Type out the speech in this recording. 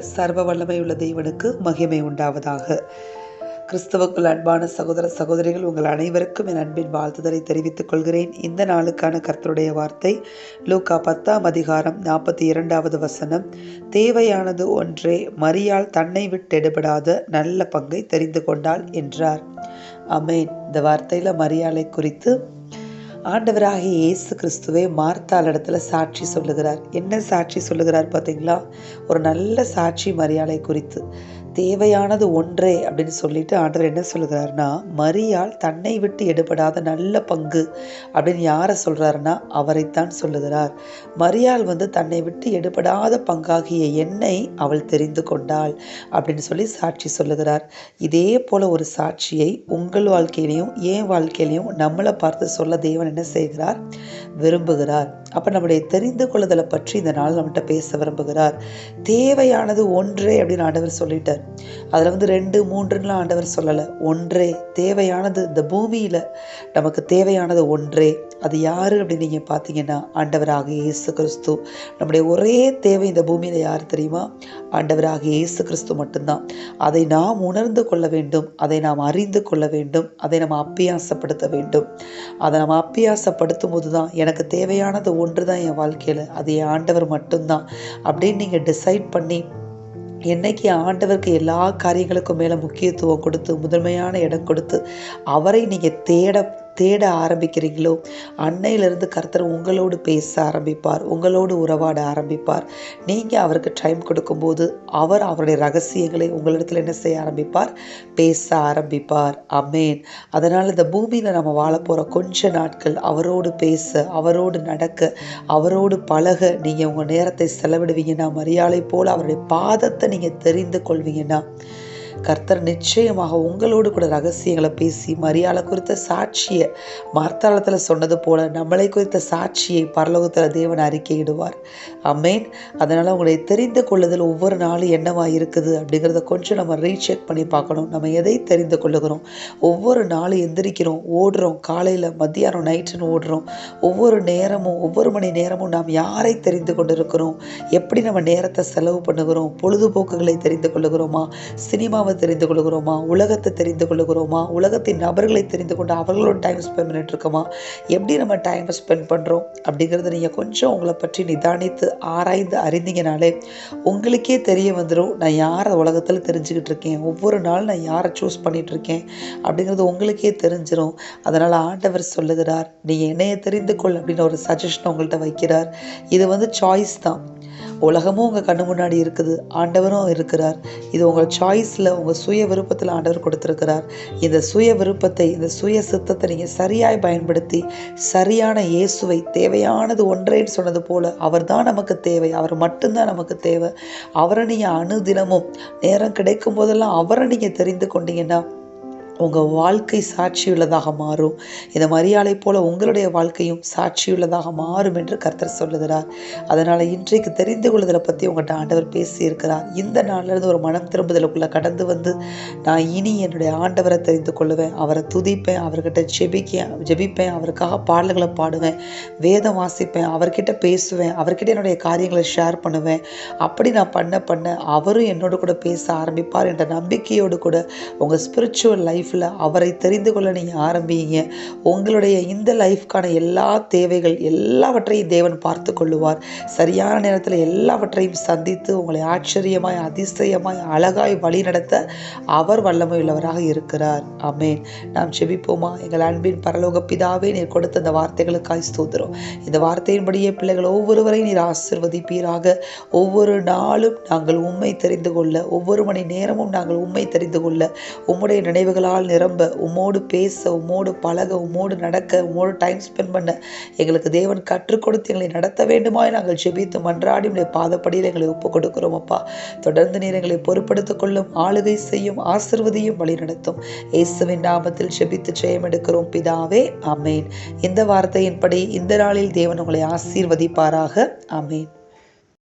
சர்வ வல்லமையுள்ள தேவனுக்கு மகிமை உண்டாவதாக. கிறிஸ்தவுக்குள் அன்பான சகோதர சகோதரிகள் உங்கள் அனைவருக்கும் என் அன்பின் வாழ்த்துதலை தெரிவித்துக் கொள்கிறேன். இந்த நாளுக்கான கர்த்தருடைய வார்த்தை லூக்கா பத்தாம் அதிகாரம் நாற்பத்தி இரண்டாவது வசனம். தேவையானது ஒன்றே மரியால் தன்னை விட்டெடுபடாத நல்ல பங்கை தெரிந்து கொண்டாள் என்றார். அமேன் இந்த வார்த்தையில் மரியாளை குறித்து ஆண்டவராக இயேசு கிறிஸ்துவே மார்த்தால் இடத்துல சாட்சி சொல்லுகிறார். என்ன சாட்சி சொல்லுகிறார் பார்த்தீங்களா ஒரு நல்ல சாட்சி மரியாதை குறித்து. தேவையானது ஒன்றே அப்படின்னு சொல்லிட்டு ஆண்டவர் என்ன சொல்லுகிறாருன்னா மரியாள் தன்னை விட்டு எடுபடாத நல்ல பங்கு அப்படின்னு யாரை சொல்கிறாருன்னா அவரைத்தான் சொல்லுகிறார். மரியாள் வந்து தன்னை விட்டு எடுபடாத பங்காகிய என்னை அவள் தெரிந்து கொண்டாள் அப்படின்னு சொல்லி சாட்சி சொல்லுகிறார். இதே போல ஒரு சாட்சியை உங்கள் வாழ்க்கையிலையும் என் வாழ்க்கையிலையும் நம்மளை பார்த்து சொல்ல தேவன் என்ன செய்கிறார்? விரும்புகிறார். அப்போ நம்முடைய தெரிந்து கொள்ளுதலை பற்றி இந்த நாள் நம்மகிட்ட பேச விரும்புகிறார். தேவையானது ஒன்றே அப்படின்னு ஆண்டவர் சொல்லிட்டார். அதில் வந்து ரெண்டு மூன்றுலாம் ஆண்டவர் சொல்லலை. ஒன்றே தேவையானது இந்த பூமியில் நமக்கு தேவையானது ஒன்றே. அது யார் அப்படின்னு நீங்கள் பார்த்தீங்கன்னா ஆண்டவராக இயேசு கிறிஸ்து. நம்முடைய ஒரே தேவை இந்த பூமியில் யார் தெரியுமா? ஆண்டவராக இயேசு கிறிஸ்து மட்டும்தான். அதை நாம் உணர்ந்து கொள்ள வேண்டும் அதை நாம் அறிந்து கொள்ள வேண்டும் அதை நம்ம அப்பியாசப்படுத்த வேண்டும். அதை நம்ம அப்பியாசப்படுத்தும் போது தான் எனக்கு தேவையானது ஒன்று தான் என் வாழ்க்கையில். அது என் ஆண்டவர் மட்டும்தான். அப்படின்னு நீங்கள் டிசைட் பண்ணி என்னைக்கு ஆண்டவருக்கு எல்லா காரியங்களுக்கும் மேலே முக்கியத்துவம் கொடுத்து முதன்மையான இடம் கொடுத்து அவரை நீங்கள் தேட தேட ஆரம்பிக்கிறீங்களோ அன்னையிலிருந்து கர்த்தர் உங்களோடு பேச ஆரம்பிப்பார் உங்களோடு உறவாட ஆரம்பிப்பார். நீங்கள் அவருக்கு டைம் கொடுக்கும்போது அவர் அவருடைய ரகசியங்களை உங்களிடத்தில் என்ன செய்ய ஆரம்பிப்பார்? பேச ஆரம்பிப்பார். அமேன் அதனால் இந்த பூமியில் நம்ம வாழ போகிற கொஞ்ச நாட்கள் அவரோடு பேச அவரோடு நடக்க அவரோடு பழக நீங்கள் உங்கள் நேரத்தை செலவிடுவீங்கன்னா மரியாதை போல் அவருடைய பாதத்தை நீங்கள் தெரிந்து கொள்வீங்கன்னா கர்த்தர் நிச்சயமாக உங்களோடு கூட ரகசியங்களை பேசி மரியாதை குறித்த சாட்சியை மார்த்தாளத்தில் சொன்னது போல நம்மளை குறித்த சாட்சியை பரலோகத்தில் தேவன் அறிக்கையிடுவார். அமேன் அதனால் உங்களை தெரிந்து கொள்ளுதல் ஒவ்வொரு நாளும் என்னவாக இருக்குது அப்படிங்கிறத கொஞ்சம் நம்ம ரீசெக் பண்ணி பார்க்கணும். நம்ம எதை தெரிந்து கொள்ளுகிறோம்? ஒவ்வொரு நாளும் எந்திரிக்கிறோம் ஓடுறோம் காலையில் மத்தியானம் நைட்டுன்னு ஓடுறோம். ஒவ்வொரு நேரமும் ஒவ்வொரு மணி நேரமும் நாம் யாரை தெரிந்து கொண்டிருக்கிறோம்? எப்படி நம்ம நேரத்தை செலவு பண்ணுகிறோம்? பொழுதுபோக்குகளை தெரிந்து கொள்ளுகிறோமா? சினிமாவை சினிமாவை தெரிந்து கொள்கிறோமா? உலகத்தை தெரிந்து கொள்கிறோமா? உலகத்தின் நபர்களை தெரிந்து கொண்டு அவர்களோட டைம் ஸ்பெண்ட் பண்ணிட்டு இருக்கோமா? எப்படி நம்ம டைமை ஸ்பெண்ட் பண்ணுறோம் அப்படிங்கிறத நீங்கள் கொஞ்சம் உங்களை பற்றி நிதானித்து ஆராய்ந்து அறிந்தீங்கனாலே உங்களுக்கே தெரிய வந்துடும் நான் யாரை உலகத்தில் தெரிஞ்சுக்கிட்டு இருக்கேன்? ஒவ்வொரு நாள் நான் யாரை சூஸ் பண்ணிகிட்டு இருக்கேன்? அப்படிங்கிறது உங்களுக்கே தெரிஞ்சிடும் அதனால் ஆண்டவர் சொல்லுகிறார் நீ என்னையை தெரிந்து கொள் அப்படின்னு ஒரு சஜஷன் உங்கள்கிட்ட வைக்கிறார். இது வந்து சாய்ஸ் தான். உலகமும் உங்கள் கண்ணு முன்னாடி இருக்குது. ஆண்டவரும் இருக்கிறார். இது உங்கள் சாய்ஸில் உங்கள் சுய விருப்பத்தில் ஆண்டவர் கொடுத்துருக்கிறார். இந்த சுய விருப்பத்தை இந்த சுய சித்தத்தை நீங்கள் சரியாய் பயன்படுத்தி சரியான இயேசுவை தேவையானது ஒன்றேன்னு சொன்னது போல் அவர் தான் நமக்கு தேவை. அவர் மட்டும்தான் நமக்கு தேவை. அவரை நீங்கள் அணுதினமும் நேரம் கிடைக்கும் போதெல்லாம் அவரை நீங்கள் தெரிந்து கொண்டீங்கன்னா உங்கள் வாழ்க்கை சாட்சியுள்ளதாக மாறும். இந்த மரியாதை போல உங்களுடைய வாழ்க்கையும் சாட்சியுள்ளதாக மாறும் என்று கர்த்தர் சொல்லுகிறார். அதனால் இன்றைக்கு தெரிந்து கொள்ளுதலை பற்றி உங்கள்கிட்ட ஆண்டவர் பேசியிருக்கிறார். இந்த நாளிலிருந்து ஒரு மனம் திரும்புதலுக்குள்ளே கடந்து வந்து நான் இனி என்னுடைய ஆண்டவரை தெரிந்து கொள்ளுவேன். அவரை துதிப்பேன் அவர்கிட்ட ஜெபிக்க ஜெபிப்பேன் அவருக்காக பாடல்களை பாடுவேன் வேதம் வாசிப்பேன் அவர்கிட்ட பேசுவேன் அவர்கிட்ட என்னுடைய காரியங்களை ஷேர் பண்ணுவேன். அப்படி நான் பண்ண பண்ண அவரும் என்னோட கூட பேச ஆரம்பிப்பார் என்ற நம்பிக்கையோடு கூட உங்கள் ஸ்பிரிச்சுவல் லைஃப் லைஃப்பில் அவரை தெரிந்து கொள்ள நீங்கள் ஆரம்பிங்க. உங்களுடைய இந்த லைஃப்க்கான எல்லா தேவைகள் எல்லாவற்றையும் தேவன் பார்த்து கொள்ளுவார். சரியான நேரத்தில் எல்லாவற்றையும் சந்தித்து உங்களை ஆச்சரியமாய் அதிசயமாய் அழகாய் வழி நடத்த அவர் வல்லமையுள்ளவராக இருக்கிறார். அமேன் நாம் செபிப்போமா? எங்கள் அன்பின் பரலோக பிதாவே நீர் கொடுத்த அந்த வார்த்தைகளுக்காய் ஸ்தோத்திரம். இந்த வார்த்தையின்படியே பிள்ளைகள் ஒவ்வொருவரையும் நீர் ஆசிர்வதிப்பீராக. ஒவ்வொரு நாளும் நாங்கள் உண்மை தெரிந்து கொள்ள ஒவ்வொரு மணி நேரமும் நாங்கள் உண்மை தெரிந்து கொள்ள. உம்முடைய நினைவுகளால் நாள் நிரம்ப உம்மோடு பேச உம்மோடு பழக உம்மோடு நடக்க உம்மோடு டைம் ஸ்பெண்ட் பண்ண எங்களுக்கு தேவன் கற்றுக் கொடுத்து எங்களை நடத்த வேண்டுமாய் நாங்கள் ஜெபித்து மன்றாடி உடைய பாதப்படியில் எங்களை ஒப்புக் கொடுக்கிறோம் அப்பா. தொடர்ந்து நீர் எங்களை பொறுப்படுத்திக் கொள்ளும் ஆளுகை செய்யும் ஆசிர்வதியும் வழி நடத்தும் இயேசுவின் நாமத்தில் ஜெபித்து ஜெயம் எடுக்கிறோம் பிதாவே. அமேன் இந்த வார்த்தையின்படி இந்த நாளில் தேவன் உங்களை ஆசீர்வதிப்பாராக. அமேன்